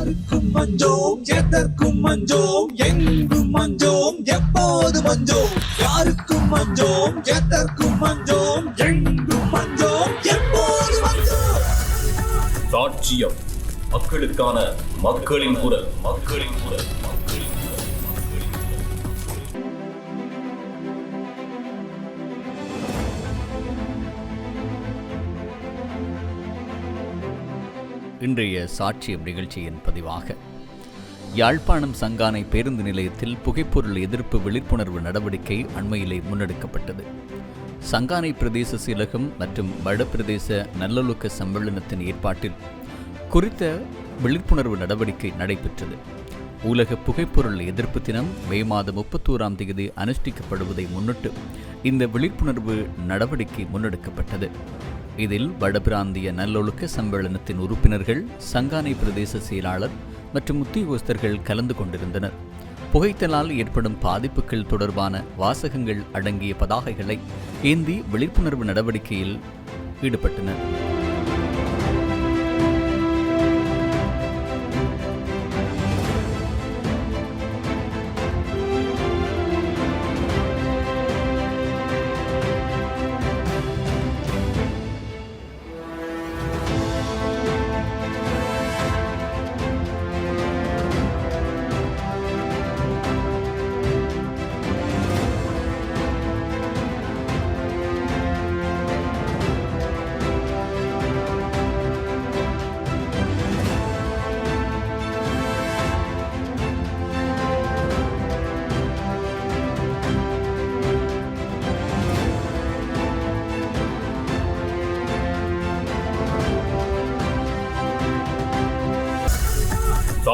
யாருக்கும் மஞ்சோம் எதற்கும் மஞ்சோம் எங்கும் மஞ்சோம் எப்போது மஞ்சோம்? யாருக்கும் மஞ்சோம் எதற்கும் மஞ்சோம் எங்கும் மஞ்சோம் எப்போது மஞ்சோம்? சாட்சியம். மக்களுக்கான மக்களின் குரல். மக்களின் குரல். இன்றைய சாட்சியம் நிகழ்ச்சியின் பதிவாக யாழ்ப்பாணம் சங்கானை பேருந்து நிலையத்தில் புகைப்பொருள் எதிர்ப்பு விழிப்புணர்வு நடவடிக்கை அண்மையிலே முன்னெடுக்கப்பட்டது. சங்கானை பிரதேச செயலகம் மற்றும் வடபிரதேச நல்லொழுக்க சம்மேளனத்தின் ஏற்பாட்டில் குறித்த விழிப்புணர்வு நடவடிக்கை நடைபெற்றது. உலக புகைப்பொருள் எதிர்ப்பு தினம் மே மாதம் முப்பத்தோராம் தேதி அனுஷ்டிக்கப்படுவதை முன்னிட்டு இந்த விழிப்புணர்வு நடவடிக்கை முன்னெடுக்கப்பட்டது. இதில் வடபிராந்திய நல்லொழுக்க சம்மேளனத்தின் உறுப்பினர்கள் சங்கானை பிரதேச செயலாளர் மற்றும் உத்தியோகஸ்தர்கள் கலந்து கொண்டிருந்தனர். புகைத்தலால் ஏற்படும் பாதிப்புகள் தொடர்பான வாசகங்கள் அடங்கிய பதாகைகளை ஏந்தி விழிப்புணர்வு நடவடிக்கையில் ஈடுபட்டனர்.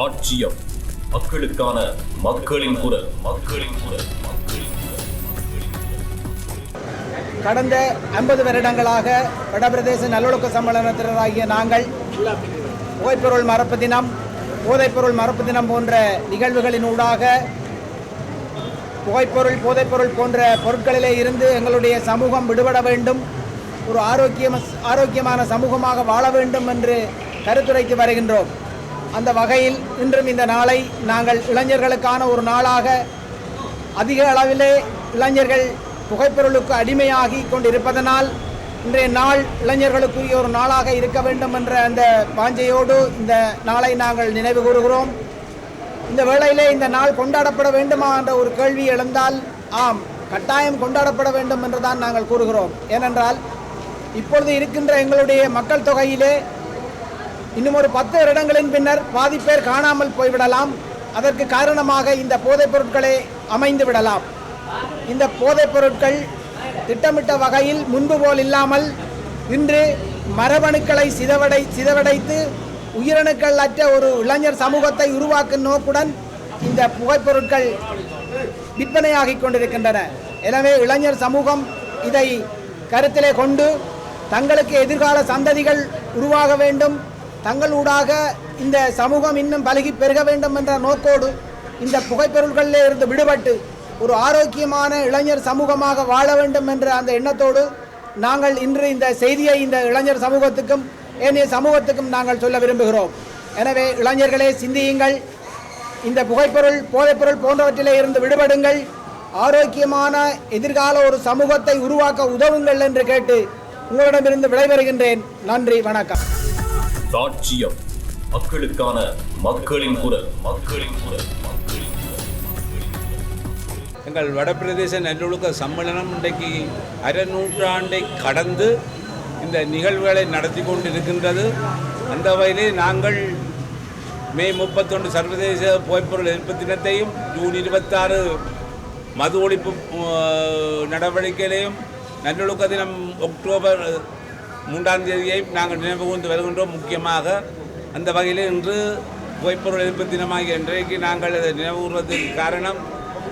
சாட்சியம் மக்களுக்கான மக்களின் குரல் மக்களின் குரல் மக்களின் குரல் கடந்த ஐம்பது வருடங்களாக வடபிரதேச நல்லொழுக்க சம்மேளனத்தினராகிய நாங்கள் புகைப்பொருள் மரப்பு தினம் போதைப்பொருள் மரப்பு தினம் போன்ற நிகழ்வுகளின் ஊடாக புகைப்பொருள் போதைப்பொருள் போன்ற பொருட்களிலே இருந்து எங்களுடைய சமூகம் விடுபட வேண்டும் ஒரு ஆரோக்கியம் ஆரோக்கியமான சமூகமாக வாழ வேண்டும் என்று கருத்துரைத்து வருகின்றோம். அந்த வகையில் இன்றும் இந்த நாளை நாங்கள் இளைஞர்களுக்கான ஒரு நாளாக அதிக அளவிலே இளைஞர்கள் புகைப்பொருளுக்கு அடிமையாகி கொண்டிருப்பதனால் இன்றைய நாள் இளைஞர்களுக்குரிய ஒரு நாளாக இருக்க வேண்டும் என்ற அந்த பாஞ்சையோடு இந்த நாளை நாங்கள் நினைவு கூறுகிறோம். இந்த வேளையிலே இந்த நாள் கொண்டாடப்பட வேண்டுமா என்ற ஒரு கேள்வி எழுந்தால் ஆம் கட்டாயம் கொண்டாடப்பட வேண்டும் என்று தான் நாங்கள் கூறுகிறோம். ஏனென்றால் இப்பொழுது இருக்கின்ற எங்களுடைய மக்கள் தொகையிலே இன்னும் ஒரு பத்து வருடங்களின் பின்னர் பாதி பேர் காணாமல் போய்விடலாம். அதற்கு காரணமாக இந்த போதைப் பொருட்களே அமைந்து விடலாம். இந்த போதைப் பொருட்கள் திட்டமிட்ட வகையில் முன்பு போல் இல்லாமல் இன்று மரபணுக்களை சிதவடை சிதவடைத்து உயிரணுக்கள் அற்ற ஒரு இளைஞர் சமூகத்தை உருவாக்கும் நோக்குடன் இந்த புகைப்பொருட்கள் விற்பனையாகி கொண்டிருக்கின்றன. எனவே இளைஞர் சமூகம் இதை கருத்திலே கொண்டு தங்களுக்கு எதிர்கால சந்ததிகள் உருவாக வேண்டும். தங்களூடாக இந்த சமூகம் இன்னும் பழகி பெருக வேண்டும் என்ற நோக்கோடு இந்த புகைப்பொருள்களிலே இருந்து விடுபட்டு ஒரு ஆரோக்கியமான இளைஞர் சமூகமாக வாழ வேண்டும் என்ற அந்த எண்ணத்தோடு நாங்கள் இன்று இந்த செய்தியை இந்த இளைஞர் சமூகத்துக்கும் ஏனைய சமூகத்துக்கும் நாங்கள் சொல்ல விரும்புகிறோம். எனவே இளைஞர்களே சிந்தியுங்கள். இந்த புகைப்பொருள் போதைப்பொருள் போன்றவற்றிலே இருந்து விடுபடுங்கள். ஆரோக்கியமான எதிர்கால ஒரு சமூகத்தை உருவாக்க உதவுங்கள் என்று கேட்டு உங்களிடமிருந்து விடைபெறுகின்றேன். நன்றி வணக்கம். சாட்சியம் மக்களுக்கான மக்களின் குரல். மக்களின் குரல். மக்களின் எங்கள் வடபிரதேச நல்லொழுக்க சம்மேளனம் இன்றைக்கு அரைநூற்றாண்டை கடந்து இந்த நிகழ்வுகளை நடத்தி கொண்டிருக்கின்றது. அந்த வகையிலே நாங்கள் மே முப்பத்தொன்று சர்வதேச புகைப்பொருள் எதிர்ப்பு தினத்தையும் ஜூன் இருபத்தாறு மது ஒழிப்பு நடவடிக்கையிலையும் நல்லொழுக்க தினம் அக்டோபர் மூன்றாம் தேதியை நாங்கள் நினைவு கூர்ந்து வருகின்றோம். முக்கியமாக அந்த வகையில் இன்று புகைப்பொருள் எதிர்ப்பு தினமாகிய இன்றைக்கு நாங்கள் அதை நினைவு காரணம்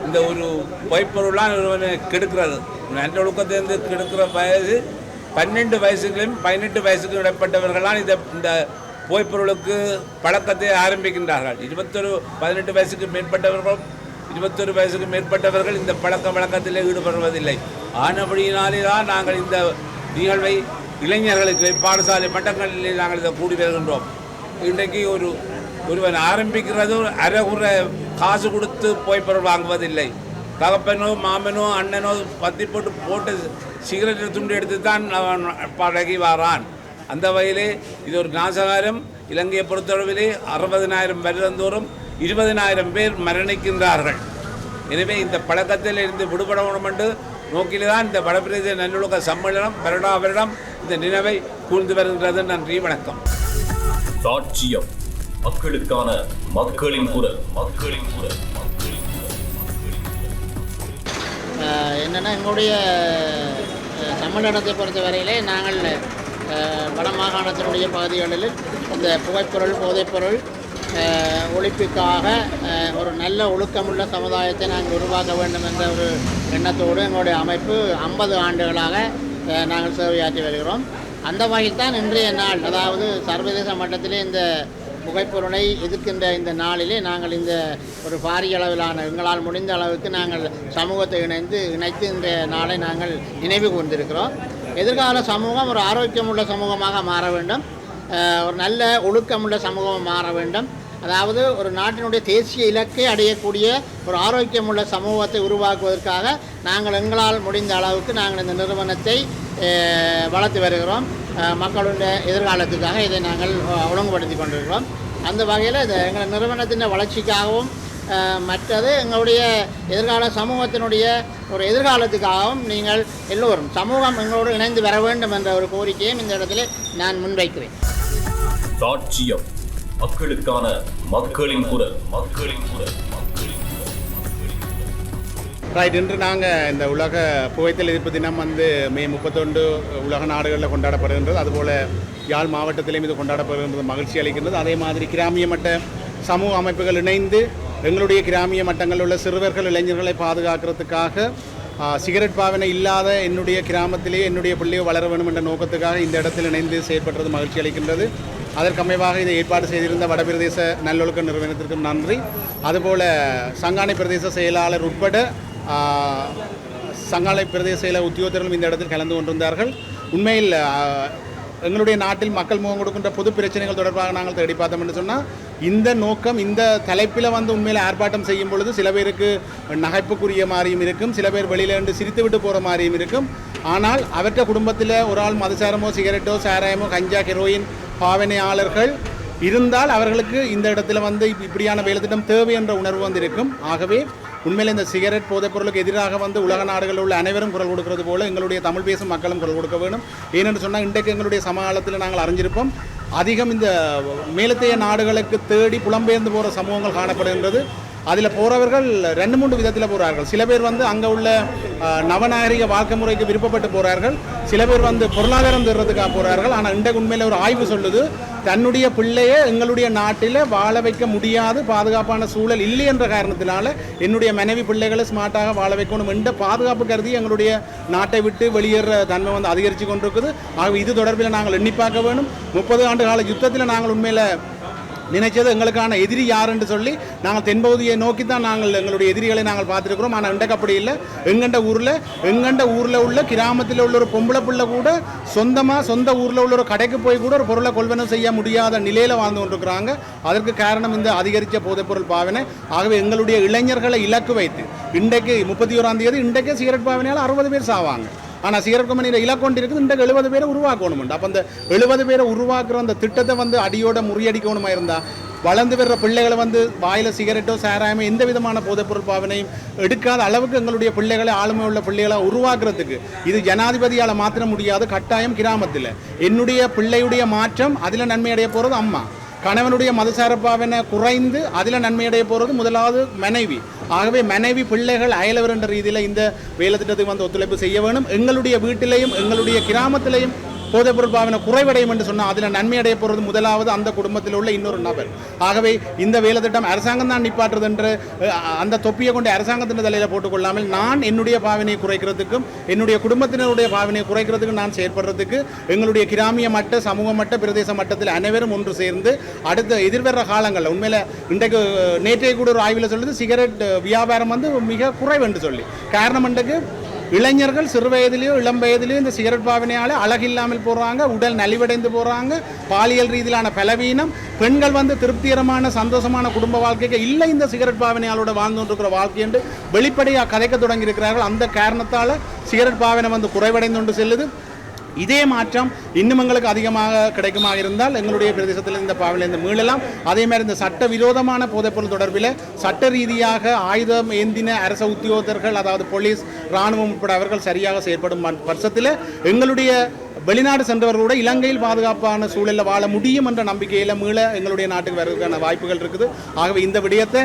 இந்த ஒரு புகைப்பொருளால் ஒருவனை கெடுக்கிறது. நல்லொழுக்கத்திலிருந்து கெடுக்கிற வயது பன்னெண்டு வயசுகளையும் பதினெட்டு வயசுக்கும் இடப்பட்டவர்களால் இந்த இந்த புகைப்பொருளுக்கு பழக்கத்தை ஆரம்பிக்கின்றார்கள். இருபத்தொரு பதினெட்டு வயசுக்கு மேற்பட்டவர்களும் இருபத்தொரு வயசுக்கு மேற்பட்டவர்கள் இந்த பழக்க வழக்கத்தில் ஈடுபடுவதில்லை. ஆனபடியினாலே தான் நாங்கள் இந்த நிகழ்வை இளைஞர்களுக்கு பாடசாலை மட்டங்களிலே நாங்கள் இதை கூடி வருகின்றோம். இன்றைக்கு ஒரு ஒருவன் ஆரம்பிக்கிறது அரைகுறை காசு கொடுத்து போய் பொருள் வாங்குவதில்லை. தகப்பனோ மாமனோ அண்ணனோ பத்தி போட்டு போட்டு சிகரெட் துண்டு எடுத்து தான் அவன் பழகி வாரான். அந்த வகையிலே இது ஒரு நாசகாரம். இலங்கையை பொறுத்தளவிலே அறுபதினாயிரம் வருடந்தோறும் இருபதினாயிரம் பேர் மரணிக்கின்றார்கள். எனவே இந்த பழக்கத்தில் இருந்து விடுபட வேண்டும் என்று நோக்கிலே தான் இந்த வடபிரதேச நல்லொழுக்க சம்மேளனம் வருடா வருடம் இந்த நினைவை கூர்ந்து வருகின்றது. நன்றி வணக்கம். சாட்சியம். மக்களுக்கான மக்களின் குரல். மக்களின் குரல். மக்களின் குரல் ஆஹ் என்னன்னா எங்களுடைய சம்மேளனத்தை பொறுத்த வரையிலே நாங்கள் அஹ், வட மாகாணத்தினுடைய பகுதிகளில் இந்த புகைப்பொருள் போதைப்பொருள் ஒழிப்புக்காக ஒரு நல்ல ஒழுக்கமுள்ள சமுதாயத்தை நாங்கள் உருவாக்க வேண்டும் என்ற ஒரு எண்ணத்தோடு எங்களுடைய அமைப்பு ஐம்பது ஆண்டுகளாக நாங்கள் சேவையாற்றி வருகிறோம். அந்த வகையில் தான் இன்றைய நாள் அதாவது சர்வதேச மட்டத்திலே இந்த புகைப்பொருளை எதிர்க்கின்ற இந்த நாளிலே நாங்கள் இந்த ஒரு பாரிய அளவிலான எங்களால் முடிந்த அளவுக்கு நாங்கள் சமூகத்தை இணைந்து இணைத்து இந்த நாளை நாங்கள் நினைவு கொண்டிருக்கிறோம் எதிர்கால சமூகம் ஒரு ஆரோக்கியமுள்ள சமூகமாக மாற வேண்டும். ஒரு நல்ல ஒழுக்கமுள்ள சமூகம் மாற வேண்டும். அதாவது ஒரு நாட்டினுடைய தேசிய இலக்கை அடையக்கூடிய ஒரு ஆரோக்கியமுள்ள சமூகத்தை உருவாக்குவதற்காக நாங்கள் எங்களால் முடிந்த அளவுக்கு நாங்கள் இந்த நிறுவனத்தை வளர்த்து வருகிறோம். மக்களுடைய எதிர்காலத்துக்காக இதை நாங்கள் ஒழுங்குபடுத்தி கொண்டிருக்கிறோம். அந்த வகையில் இது எங்கள் நிறுவனத்தின் வளர்ச்சிக்காகவும் மற்றது எங்களுடைய எதிர்கால சமூகத்தினுடைய ஒரு எதிர்காலத்துக்காகவும் நீங்கள் எல்லோரும் சமூகம் எங்களோடு இணைந்து வர வேண்டும் என்ற ஒரு கோரிக்கையும் இந்த இடத்துல நான் முன்வைக்கிறேன். சாட்சியம் மக்களுக்கான மக்களின் குரல். மக்களின் குரல். ரைட் இன்று நாங்கள் இந்த உலக புகைத்தல் எதிர்ப்பு தினம் வந்து மே முப்பத்தொன்று உலக நாடுகளில் கொண்டாடப்படுகின்றது. அதுபோல் யாழ் மாவட்டத்திலையும் இது கொண்டாடப்படுகின்றது. மகிழ்ச்சி அளிக்கின்றது. அதே மாதிரி கிராமிய மட்ட சமூக அமைப்புகள் இணைந்து எங்களுடைய கிராமிய மட்டங்களில் உள்ள சிறுவர்கள் இளைஞர்களை பாதுகாக்கிறதுக்காக சிகரெட் பாவனை இல்லாத என்னுடைய கிராமத்திலேயே என்னுடைய பிள்ளையோ வளர வேண்டும் என்ற நோக்கத்துக்காக இந்த இடத்தில் இணைந்து செயற்பட்டது மகிழ்ச்சி அளிக்கின்றது. அதற்கமைவாக இதை ஏற்பாடு செய்திருந்த வடபிரதேச நல்லொழுக்க நிறுவனத்திற்கும் நன்றி. அதுபோல் சங்கானை பிரதேச செயலாளர் உட்பட சங்காலை பிரதேச செயல உத்தியோகத்தர்களும் இந்த இடத்தில் கலந்து கொண்டிருந்தார்கள். உண்மையில் எங்களுடைய நாட்டில் மக்கள் முகம் கொடுக்கின்ற பொது பிரச்சனைகள் தொடர்பாக நாங்கள் தேடி பார்த்தோம் என்று சொன்னால் இந்த நோக்கம் இந்த தலைப்பில் வந்து உண்மையில் ஆர்ப்பாட்டம் செய்யும் பொழுது சில பேருக்கு நகைப்புக்குரிய மாதிரியும் இருக்கும் சில பேர் வெளியில் இருந்து சிரித்து விட்டு போகிற மாதிரியும் இருக்கும். ஆனால் அவற்ற குடும்பத்தில் ஒரு ஆள் மதுசாரமோ சிகரெட்டோ சாராயமோ கஞ்சா ஹெரோயின் பாவனையாளர்கள் இருந்தால் அவர்களுக்கு இந்த இடத்துல வந்து இப்ப- இப்படியான வேலைத்திட்டம் தேவை என்ற உணர்வு வந்து இருக்கும் ஆகவே உண்மையில் இந்த சிகரெட் போதைப் பொருளுக்கு எதிராக வந்து உலக நாடுகளில் உள்ள அனைவரும் குரல் கொடுக்கிறது போல எங்களுடைய தமிழ் பேசும் மக்களும் குரல் கொடுக்க வேண்டும். ஏனென்று சொன்னால் இன்றைக்கு எங்களுடைய சமகாலத்தில் நாங்கள் அறிஞ்சிருப்போம். அதிகம் இந்த மேலத்தைய நாடுகளுக்கு தேடி புலம்பெயர்ந்து போகிற சமூகங்கள் காணப்படுகின்றது. அதில் போகிறவர்கள் ரெண்டு மூன்று விதத்தில் போகிறார்கள் சில பேர் வந்து அங்கே உள்ள நவநாகரிக வாழ்க்கை முறைக்கு விருப்பப்பட்டு போகிறார்கள் சில பேர் வந்து பொருளாதாரம் தர்றதுக்காக போகிறார்கள் ஆனால் இன்றைக்கு உண்மையில் ஒரு ஆய்வு சொல்லுது தன்னுடைய பிள்ளையை எங்களுடைய நாட்டில் வாழ வைக்க முடியாது பாதுகாப்பான சூழல் இல்லை என்ற காரணத்தினால என்னுடைய மனைவி பிள்ளைகளை ஸ்மார்ட்டாக வாழ வைக்கணும் என்ற பாதுகாப்பு கருதி எங்களுடைய நாட்டை விட்டு வெளியேற தன்மை வந்து அதிகரித்து கொண்டிருக்குது. ஆகவே இது தொடர்பில் நாங்கள் எண்ணி பார்க்க வேணும். முப்பது ஆண்டு கால யுத்தத்தில் நாங்கள் உண்மையில் நினைச்சது எங்களுக்கான எதிரி யார் என்று சொல்லி நாங்கள் தென்பகுதியை நோக்கி தான் நாங்கள் எங்களுடைய எதிரிகளை நாங்கள் பார்த்துருக்கிறோம். ஆனால் இன்றைக்கு அப்படி இல்லை. எங்கண்ட ஊரில் எங்கண்ட ஊரில் உள்ள கிராமத்தில் உள்ள ஒரு பொம்பளை பிள்ளை கூட சொந்தமாக சொந்த ஊரில் உள்ள ஒரு கடைக்கு போய் கூட ஒரு பொருளை கொள்வனம் செய்ய முடியாத நிலையில் வாழ்ந்து கொண்டிருக்கிறாங்க. அதற்கு காரணம் இந்த அதிகரித்த போதைப்பொருள் பாவனை. ஆகவே எங்களுடைய இளைஞர்களை இலக்கு வைத்து இன்றைக்கு முப்பத்தி ஓராம் தேதி இன்றைக்கே சிகரெட் பாவனையால் அறுபது பேர் சாவாங்க. ஆனால் சிகரெட் கம்பெனியில் இலக்கொண்டு இருக்குது. இந்த எழுபது பேரை உருவாக்கணும் அப்போ அந்த எழுபது பேரை உருவாக்குற அந்த திட்டத்தை வந்து அடியோட முறியடிக்கணுமா இருந்தால் வளர்ந்து வர்ற பிள்ளைகளை வந்து வாயில் சிகரெட்டோ சாராயமோ எந்த விதமான போதைப்பொருள் பாவனையும் எடுக்காத அளவுக்கு எங்களுடைய பிள்ளைகளை ஆளுமை உள்ள பிள்ளைகளை உருவாக்குறதுக்கு இது ஜனாதிபதியால் மாற்ற முடியாது கட்டாயம் கிராமத்தில். என்னுடைய பிள்ளையுடைய மாற்றம் அதில் நன்மை அடைய போகிறது அம்மா. கணவனுடைய மதுசாரப்பாவினை குறைந்து அதில் நன்மையடைய போகிறது முதலாவது மனைவி. ஆகவே மனைவி பிள்ளைகள் அயலவர் என்ற ரீதியில் இந்த வேலை திட்டத்துக்கு வந்து ஒத்துழைப்பு செய்ய வேணும். எங்களுடைய வீட்டிலையும் எங்களுடைய கிராமத்திலையும் போதைப்பொருள் பாவனை குறைவடையும் என்று சொன்னால் அதில் நன்மை அடைய போகிறது முதலாவது அந்த குடும்பத்தில் உள்ள இன்னொரு நபர். ஆகவே இந்த வேலை திட்டம் அரசாங்கம் தான் நிப்பாட்டுறது என்று அந்த தொப்பியை கொண்டு அரசாங்கத்தின் தலையில் போட்டுக்கொள்ளாமல் நான் என்னுடைய பாவனையை குறைக்கிறதுக்கும் என்னுடைய குடும்பத்தினருடைய பாவனையை குறைக்கிறதுக்கும் நான் செயற்படுறதுக்கு எங்களுடைய கிராமிய மட்ட சமூக மட்ட பிரதேச மட்டத்தில் அனைவரும் ஒன்று சேர்ந்து அடுத்த எதிர்வர காலங்களில் உண்மையில் இன்றைக்கு நேற்றைய கூட ஒரு ஆய்வில் சொல்லுது சிகரெட் வியாபாரம் வந்து மிக குறைவு என்று சொல்லி. காரணம் இன்றைக்கு இளைஞர்கள் சிறு வயதிலேயோ இளம் வயதிலேயோ இந்த சிகரெட் பாவனையால் அழகில்லாமல் போகிறாங்க உடல் நலிவடைந்து போகிறாங்க பாலியல் ரீதியிலான பலவீனம் பெண்கள் வந்து திருப்திகரமான சந்தோஷமான குடும்ப வாழ்க்கைக்கு இல்லை இந்த சிகரெட் பாவனையாளோட வாழ்ந்து கொண்டிருக்கிற வாழ்க்கை என்று வெளிப்படையாக கதைக்க தொடங்கி இருக்கிறார்கள் அந்த காரணத்தால் சிகரெட் பாவனை வந்து குறைவடைந்து கொண்டு செல்லுது. இதே மாற்றம் இன்னும் எங்களுக்கு அதிகமாக கிடைக்குமாக இருந்தால் எங்களுடைய பிரதேசத்தில் இந்த பாவிலிருந்து மீளலாம். அதே மாதிரி இந்த சட்ட விரோதமான போதைப்பொருள் தொடர்பில் சட்ட ரீதியாக ஆயுதம் ஏந்தின அரச உத்தியோகத்தர்கள் அதாவது போலீஸ் இராணுவம் உட்பட அவர்கள் சரியாக செயற்படும் பட்சத்தில் எங்களுடைய வெளிநாடு சென்றவர்களோட இலங்கையில் பாதுகாப்பான சூழலில் வாழ முடியும் என்ற நம்பிக்கையில் மீள எங்களுடைய நாட்டுக்கு வருவதற்கான வாய்ப்புகள் இருக்குது. ஆகவே இந்த விடயத்தை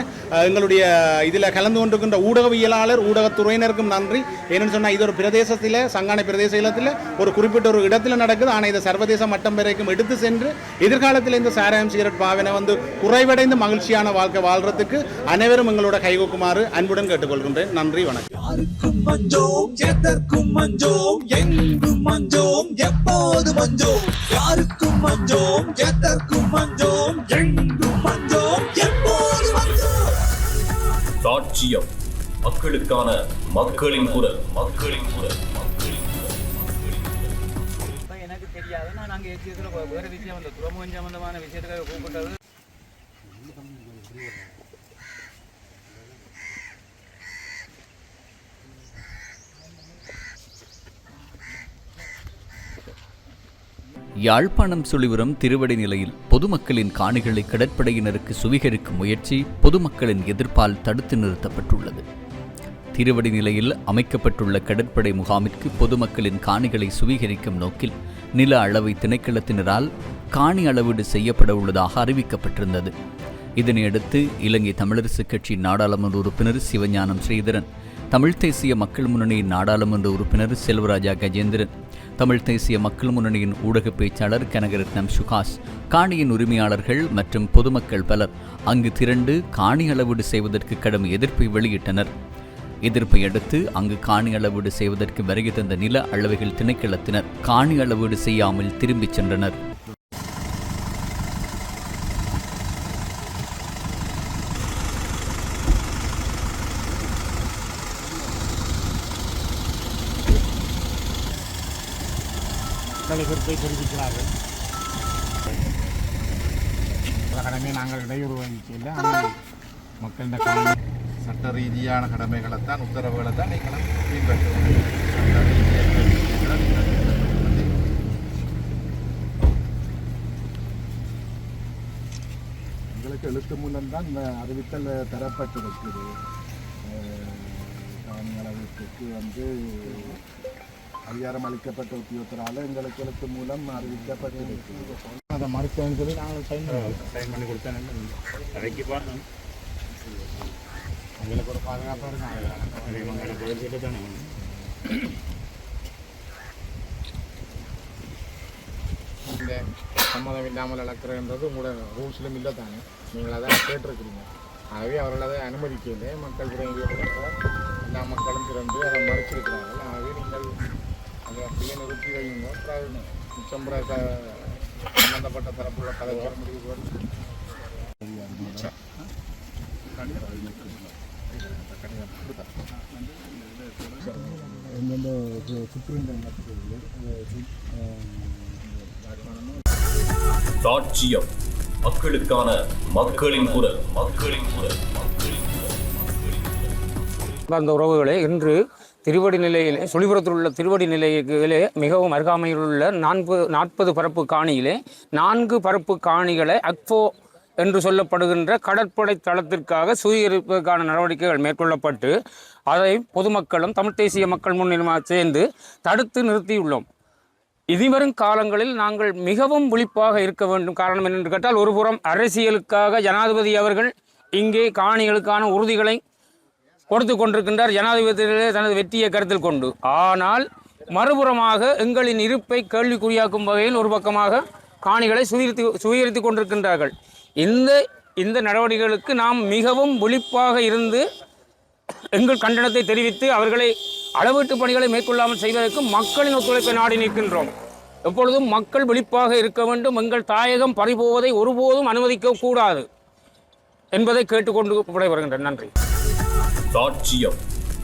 எங்களுடைய இதில் கலந்து கொண்டிருக்கின்ற ஊடகவியலாளர் ஊடகத்துறையினருக்கும் நன்றி. ஏன்னு சொன்னால் இது ஒரு பிரதேசத்தில் சங்கானை பிரதேச இல்லத்தில் ஒரு குறிப்பிட்ட ஒரு இடத்தில் நடக்குது. ஆனால் இதை சர்வதேச மட்டம் வரைக்கும் எடுத்து சென்று எதிர்காலத்தில் இந்த சாராயம் சிகரெட் பாவனை வந்து குறைவடைந்து மகிழ்ச்சியான வாழ்க்கை வாழ்றதுக்கு அனைவரும் எங்களோட கைகோக்குமாறு அன்புடன் கேட்டுக்கொள்கின்றேன். நன்றி வணக்கம். மஞ்சோம் எதற்கும் மஞ்சோம் எங்கும் மஞ்சோம் எப்போது மஞ்சோம். யாருக்கும் மஞ்சோம் எதற்கும் மஞ்சோம் எங்கும் மஞ்சோம் எப்போது மஞ்சோம். சாட்சியம். மக்களுக்கான மக்களின் குரல். மக்களின் குரல். மக்களின் குரல் எனக்கு தெரியாது. நான் அங்கே வேறு விஷயம் அந்த துறைமுகம் சம்பந்தமான விஷயத்துக்காக கூப்பிட்டது. யாழ்ப்பாணம் சுழிபுரம் திருவடி நிலையில் பொதுமக்களின் காணிகளை கடற்படையினருக்கு சுவீகரிக்கும் முயற்சி பொதுமக்களின் எதிர்ப்பால் தடுத்து நிறுத்தப்பட்டுள்ளது. திருவடி நிலையில் அமைக்கப்பட்டுள்ள கடற்படை முகாமிற்கு பொதுமக்களின் காணிகளை சுவீகரிக்கும் நோக்கில் நில அளவை திணைக்களத்தினரால் காணி அளவீடு செய்யப்பட உள்ளதாக அறிவிக்கப்பட்டிருந்தது. இதனையடுத்து இலங்கை தமிழரசுக் கட்சி நாடாளுமன்ற உறுப்பினர் சிவஞானம் ஸ்ரீதரன் தமிழ்த் தேசிய மக்கள் முன்னணியின் நாடாளுமன்ற உறுப்பினர் செல்வராஜா கஜேந்திரன் தமிழ் தேசிய மக்கள் முன்னணியின் ஊடக பேச்சாளர் கனகரத்னம் சுகாஷ் காணியின் உரிமையாளர்கள் மற்றும் பொதுமக்கள் பலர் அங்கு திரண்டு காணி அளவீடு செய்வதற்கு கடும் எதிர்ப்பை வெளியிட்டனர். எதிர்ப்பை அடுத்து அங்கு காணி அளவீடு செய்வதற்கு வருகை தந்த நில அளவைகள் திணைக்களத்தினர் காணி அளவீடு செய்யாமல் திரும்பிச் சென்றனர். கருத்தை தெரிவிக்கிறார்கள். கடமை நாங்கள் இடையூறு வகிக்கல ஆனால் மக்களின் கடமை சட்ட ரீதியான கடமைகளை உத்தரவுகளைத்தான் நீங்களும் தான் சட்ட ரீதியான நீங்கள் எங்களுக்கு எழுத்து மூலம் தான் இந்த அறிவித்தல் தரப்பட்டிருக்குது. காணியளவுக்கு வந்து அதிகாரம் அளிக்கப்பட்ட உத்தியோகத்தரால் எங்களுக்கு எழுத்து மூலம் அறிவிக்கப்பட்டிருக்குது அதை மறுத்தேன்னு சொல்லி நாங்கள் சைன் சைன் பண்ணி கொடுத்தேன். கடைக்கு போகிறோம் எங்களுக்கு ஒரு பாதுகாப்பாக இருக்காங்க தானே இந்த சம்மதம் இல்லாமல் அளக்கிறன்றது உங்களோட ரூல்ஸ்லும் இல்லை தானே. நீங்கள் அதை கேட்டிருக்கிறீங்க. ஆகவே அவர்கள் அதை அனுமதிக்கவில்லை. மக்கள் பிரதிநிதிகள் எல்லா மக்களும் திறந்து அதை மறைச்சிருக்கிறார்கள் ஆகவே நீங்கள் அதை அப்படியே நிறுத்தி வைங்க அப்புறம் மிச்சம் சம்பந்தப்பட்ட தரப்புள்ள கதைச்சார் முடிவு வரும். சாட்சியம் மக்களுக்கான மக்களின் குரல். மக்களின் குரல். மக்களின் குரல். அந்த உறவுகளே இன்று திருவடி நிலையிலே சுழிபுரத்தில் உள்ள திருவடி நிலையிலே மிகவும் அருகாமையில் உள்ள நான்கு நாற்பது பரப்பு காணியிலே நான்கு பரப்பு காணிகளை அக்போ என்று சொல்லப்படுகின்ற கடற்படை தளத்திற்காக சுயரிப்பதற்கான நடவடிக்கைகள் மேற்கொள்ளப்பட்டு அதை பொதுமக்களும் தமிழ்த் தேசிய மக்கள் முன்னிலைமாக சேர்ந்து தடுத்து நிறுத்தியுள்ளோம். இனிவரும் காலங்களில் நாங்கள் மிகவும் விழிப்பாக இருக்க வேண்டும். காரணம் என்னென்று கேட்டால் ஒருபுறம் அரசியலுக்காக ஜனாதிபதி அவர்கள் இங்கே காணிகளுக்கான உறுதிகளை கொடுத்து கொண்டிருக்கின்றார் ஜனாதிபதியிலே தனது வெற்றியை கருத்தில் கொண்டு. ஆனால் மறுபுறமாக எங்களின் இருப்பை கேள்விக்குறியாக்கும் வகையில் ஒரு பக்கமாக காணிகளை சுயரித்து சுயரித்து கொண்டிருக்கின்றார்கள். இந்த இந்த நடவடிக்கைகளுக்கு நாம் மிகவும் விழிப்பாக இருந்து எங்கள் கண்டனத்தை தெரிவித்து அவர்களை அளவீட்டு பணிகளை மேற்கொள்ளாமல் செய்வதற்கு மக்களின் ஒத்துழைப்பை நாடி நிற்கின்றோம். எப்பொழுதும் மக்கள் விழிப்பாக இருக்க வேண்டும். எங்கள் தாயகம் பறிபோவதை ஒருபோதும் அனுமதிக்க கூடாது என்பதை கேட்டுக்கொண்டு விடைபெறுகின்றேன் நன்றி. சாட்சியம்.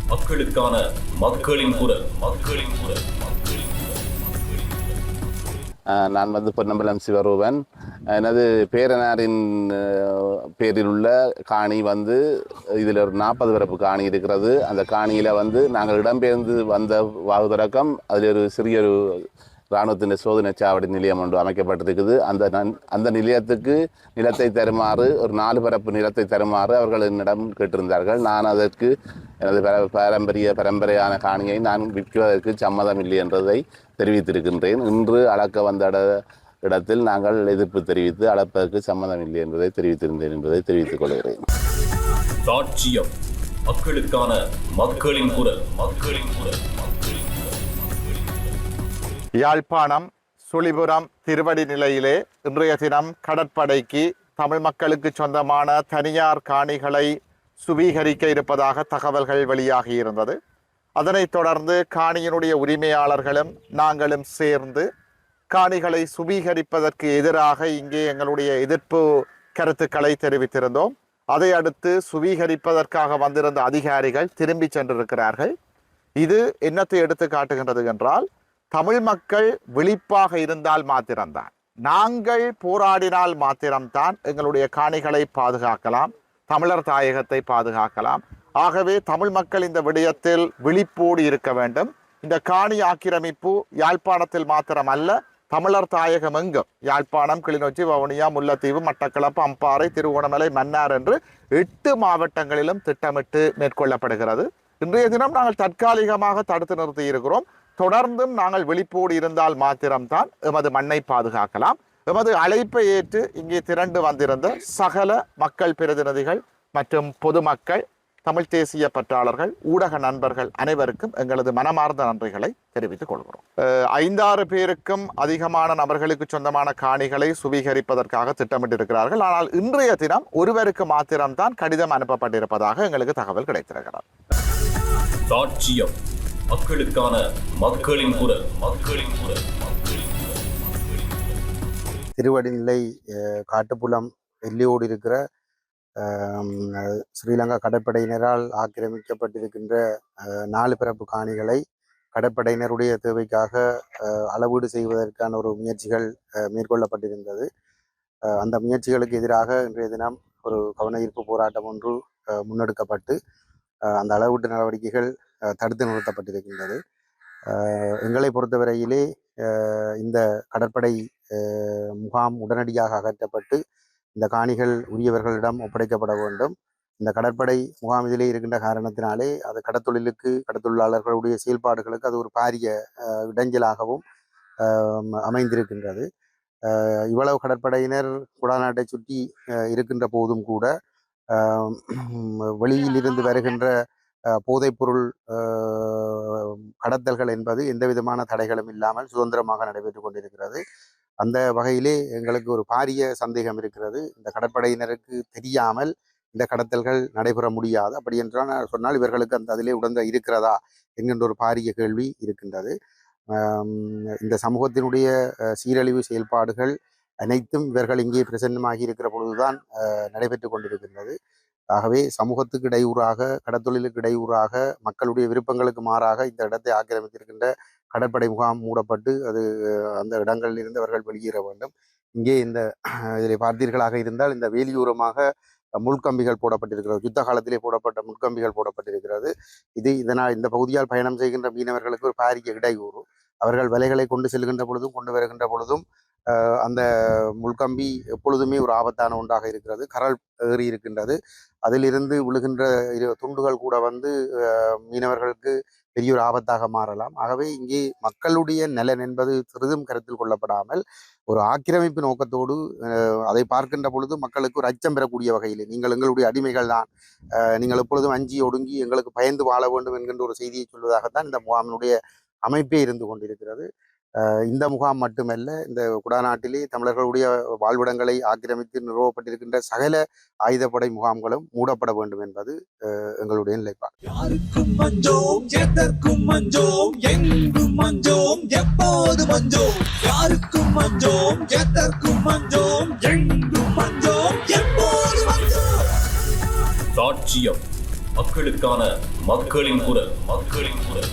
மக்களுக்கான மக்களின் குரல். மக்களின் குரல். நான் வந்து பொன்னம்பலம் சிவரூபன். எனது பேரனாரின் பேரில் உள்ள காணி வந்து இதில் ஒரு நாற்பது பிறப்பு காணி இருக்கிறது. அந்த காணியில் வந்து நாங்கள் இடம்பெயர்ந்து வந்த வாகுதரக்கம் அதில் ஒரு சிறிய ஒரு இராணுவத்தின் சோதனை சாவடி நிலையம் ஒன்று அமைக்கப்பட்டிருக்குது. அந்த நன்- அந்த நிலையத்துக்கு நிலத்தை தருமாறு ஒரு நாலு பரப்பு நிலத்தை தருமாறு அவர்கள் என்னிடம் கேட்டிருந்தார்கள். நான் அதற்கு எனது பர- பாரம்பரிய பரம்பரையான காணியை நான் விற்குவதற்கு சம்மதம் இல்லை என்றதை தெரிவித்திருக்கின்றேன். இன்று அளக்க வந்த இடத்தில் நாங்கள் எதிர்ப்பு தெரிவித்து அளப்பதற்கு சம்மதம் இல்லை என்பதை தெரிவித்திருந்தேன் என்பதை தெரிவித்துக் கொள்கிறேன். சாட்சியம். மக்களுக்கான மக்களின் குரல். மக்களின் குரல். யாழ்ப்பாணம் சுழிபுரம் திருவடி நிலையிலே இன்றைய தினம் கடற்படைக்கு தமிழ் மக்களுக்கு சொந்தமான தனியார் காணிகளை சுவீகரிக்க இருப்பதாக தகவல்கள் வெளியாகி இருந்தது. அதனைத் தொடர்ந்து காணியினுடைய உரிமையாளர்களும் நாங்களும் சேர்ந்து காணிகளை சுவீகரிப்பதற்கு எதிராக இங்கே எங்களுடைய எதிர்ப்பு கருத்துக்களை தெரிவித்திருந்தோம். அதை அடுத்து சுவீகரிப்பதற்காக வந்திருந்த அதிகாரிகள் திரும்பி சென்றிருக்கிறார்கள். இது என்னத்தை எடுத்து காட்டுகின்றது என்றால் தமிழ் மக்கள் விழிப்பாக இருந்தால் மாத்திரம்தான். நாங்கள் போராடினால் மாத்திரம்தான் எங்களுடைய காணிகளை பாதுகாக்கலாம் தமிழர் தாயகத்தை பாதுகாக்கலாம். ஆகவே தமிழ் மக்கள் இந்த விடயத்தில் விழிப்போடு இருக்க வேண்டும். இந்த காணி ஆக்கிரமிப்பு யாழ்ப்பாணத்தில் மாத்திரம் அல்ல தமிழர் தாயகம் எங்கும்? யாழ்ப்பாணம் கிளிநொச்சி வவுனியா முல்லைத்தீவு மட்டக்களப்பு அம்பாறை திருவோணமலை மன்னார் என்று எட்டு மாவட்டங்களிலும் திட்டமிட்டு மேற்கொள்ளப்படுகிறது. இன்றைய தினம் நாங்கள் தற்காலிகமாக தடுத்து நிறுத்தி இருக்கிறோம். தொடர்ந்தும் நாங்கள் விழிப்போடு இருந்தால் மாத்திரம்தான் எமது மண்ணை பாதுகாக்கலாம். எமது அழைப்பை ஏற்று இங்கே திரண்டு வந்திருந்த சகல மக்கள் பிரதிநிதிகள் மற்றும் பொதுமக்கள் தமிழ் தேசிய பற்றாளர்கள் ஊடக நண்பர்கள் அனைவருக்கும் எங்களது மனமார்ந்த நன்றிகளை தெரிவித்துக் கொள்கிறோம். ஐந்தாறு பேருக்கும் அதிகமான நபர்களுக்கு சொந்தமான காணிகளை சுவீகரிப்பதற்காக திட்டமிட்டிருக்கிறார்கள். ஆனால் இன்றைய தினம் ஒருவருக்கு மாத்திரம்தான் கடிதம் அனுப்பப்பட்டிருப்பதாக எங்களுக்கு தகவல் கிடைத்திருக்கிறது. மக்களுக்கான மக்களின் குரல் மக்களின் குரல் திருவடிநிலை காட்டுப்புலம் வெள்ளியோடு இருக்கிற ஸ்ரீலங்கா கடற்படையினரால் ஆக்கிரமிக்கப்பட்டிருக்கின்ற நாலு பிறப்பு காணிகளை கடற்படையினருடைய தேவைக்காக அளவீடு செய்வதற்கான ஒரு முயற்சிகள் மேற்கொள்ளப்பட்டிருந்தது. அந்த முயற்சிகளுக்கு எதிராக இன்றைய தினம் ஒரு கவன ஈர்ப்பு போராட்டம் ஒன்று முன்னெடுக்கப்பட்டு அந்த அளவீட்டு நடவடிக்கைகள் தடுத்து நிறுத்தப்பட்டிருக்கின்றது. எங்களை பொறுத்தவரையிலே இந்த கடற்படை முகாம் உடனடியாக அகற்றப்பட்டு இந்த காணிகள் உரியவர்களிடம் ஒப்படைக்கப்பட வேண்டும். இந்த கடற்படை முகாம் இதிலே இருக்கின்ற காரணத்தினாலே அது கடத்தொழிலுக்கு கடத்தொழிலாளர்களுடைய செயல்பாடுகளுக்கு அது ஒரு பாரிய இடைஞ்சலாகவும் அமைந்திருக்கின்றது. இவ்வளவு கடற்படையினர் குடாநாட்டை சுற்றி இருக்கின்ற போதும் கூட வெளியில் வெளியிலிருந்து வருகின்ற போதைப்பொருள் கடத்தல்கள் என்பது எந்த விதமான தடைகளும் இல்லாமல் சுதந்திரமாக நடைபெற்று கொண்டிருக்கிறது. அந்த வகையிலே எங்களுக்கு ஒரு பாரிய சந்தேகம் இருக்கிறது. இந்த கடற்படையினருக்கு தெரியாமல் இந்த கடத்தல்கள் நடைபெற முடியாது. அப்படி என்றால் நான் சொன்னால் இவர்களுக்கு அந்த அதிலே உடந்த இருக்கிறதா என்கின்ற ஒரு பாரிய கேள்வி இருக்கின்றது. இந்த சமூகத்தினுடைய சீரழிவு செயல்பாடுகள் அனைத்தும் இவர்கள் இங்கே பிரசன்னமாகி இருக்கிற பொழுதுதான் நடைபெற்று கொண்டிருக்கின்றது. ஆகவே சமூகத்துக்கு இடையூறாக கடத்தொழிலுக்கு இடையூறாக மக்களுடைய விருப்பங்களுக்கு மாறாக இந்த இடத்தை ஆக்கிரமித்திருக்கின்ற கடற்படை முகாம் மூடப்பட்டு அது அந்த இடங்களில் இருந்து அவர்கள் வெளியேற வேண்டும். இங்கே இந்த இதில் பார்த்தீர்களாக இருந்தால் இந்த வேலியூரமாக முள்கம்பிகள் போடப்பட்டிருக்கிறது. யுத்த காலத்திலே போடப்பட்ட முள்கம்பிகள் போடப்பட்டிருக்கிறது. இது இதனால் இந்த பகுதியால் பயணம் செய்கின்ற மீனவர்களுக்கு ஒரு பாரிய இடையூறு. அவர்கள் வலைகளை கொண்டு செல்கின்ற பொழுதும் கொண்டு வருகின்ற பொழுதும் அந்த முள்கம்பி எப்பொழுதுமே ஒரு ஆபத்தான ஒன்றாக இருக்கிறது. கரல் ஏறி இருக்கின்றது. அதிலிருந்து விழுகின்ற இரு துண்டுகள் கூட வந்து மீனவர்களுக்கு பெரிய ஒரு ஆபத்தாக மாறலாம். ஆகவே இங்கே மக்களுடைய நலன் என்பது சிறிதும் கருத்தில் கொள்ளப்படாமல் ஒரு ஆக்கிரமிப்பு நோக்கத்தோடு அதை பார்க்கின்ற பொழுது மக்களுக்கு ஒரு அச்சம் பெறக்கூடிய வகையில் நீங்கள் எங்களுடைய அடிமைகள் தான் நீங்கள் எப்பொழுதும் அஞ்சி ஒடுங்கி எங்களுக்கு பயந்து வாழ வேண்டும் என்கின்ற ஒரு செய்தியை சொல்வதாகத்தான் இந்த முகாமினுடைய அமைப்பே இருந்து கொண்டிருக்கிறது. இந்த முகாம் மட்டுமல்ல இந்த குடாநாட்டிலே தமிழர்களுடைய வாழ்விடங்களை ஆக்கிரமித்து நிறுவப்பட்டிருக்கின்ற சகல ஆயுதப்படை முகாம்களும் மூடப்பட வேண்டும் என்பது அஹ், எங்களுடைய நிலைப்பாடு. யாருக்கும் மஞ்சோம் எதற்கும் மஞ்சோம் எங்கும் மஞ்சோம் எப்போது மஞ்சோம். யாருக்கும் மஞ்சோம் எதற்கும் மஞ்சோம் எங்கும் மஞ்சோம் எப்போது மஞ்சோம். சாட்சியம் மக்களுக்கான மக்களின் குரல். மக்களின் குரல்.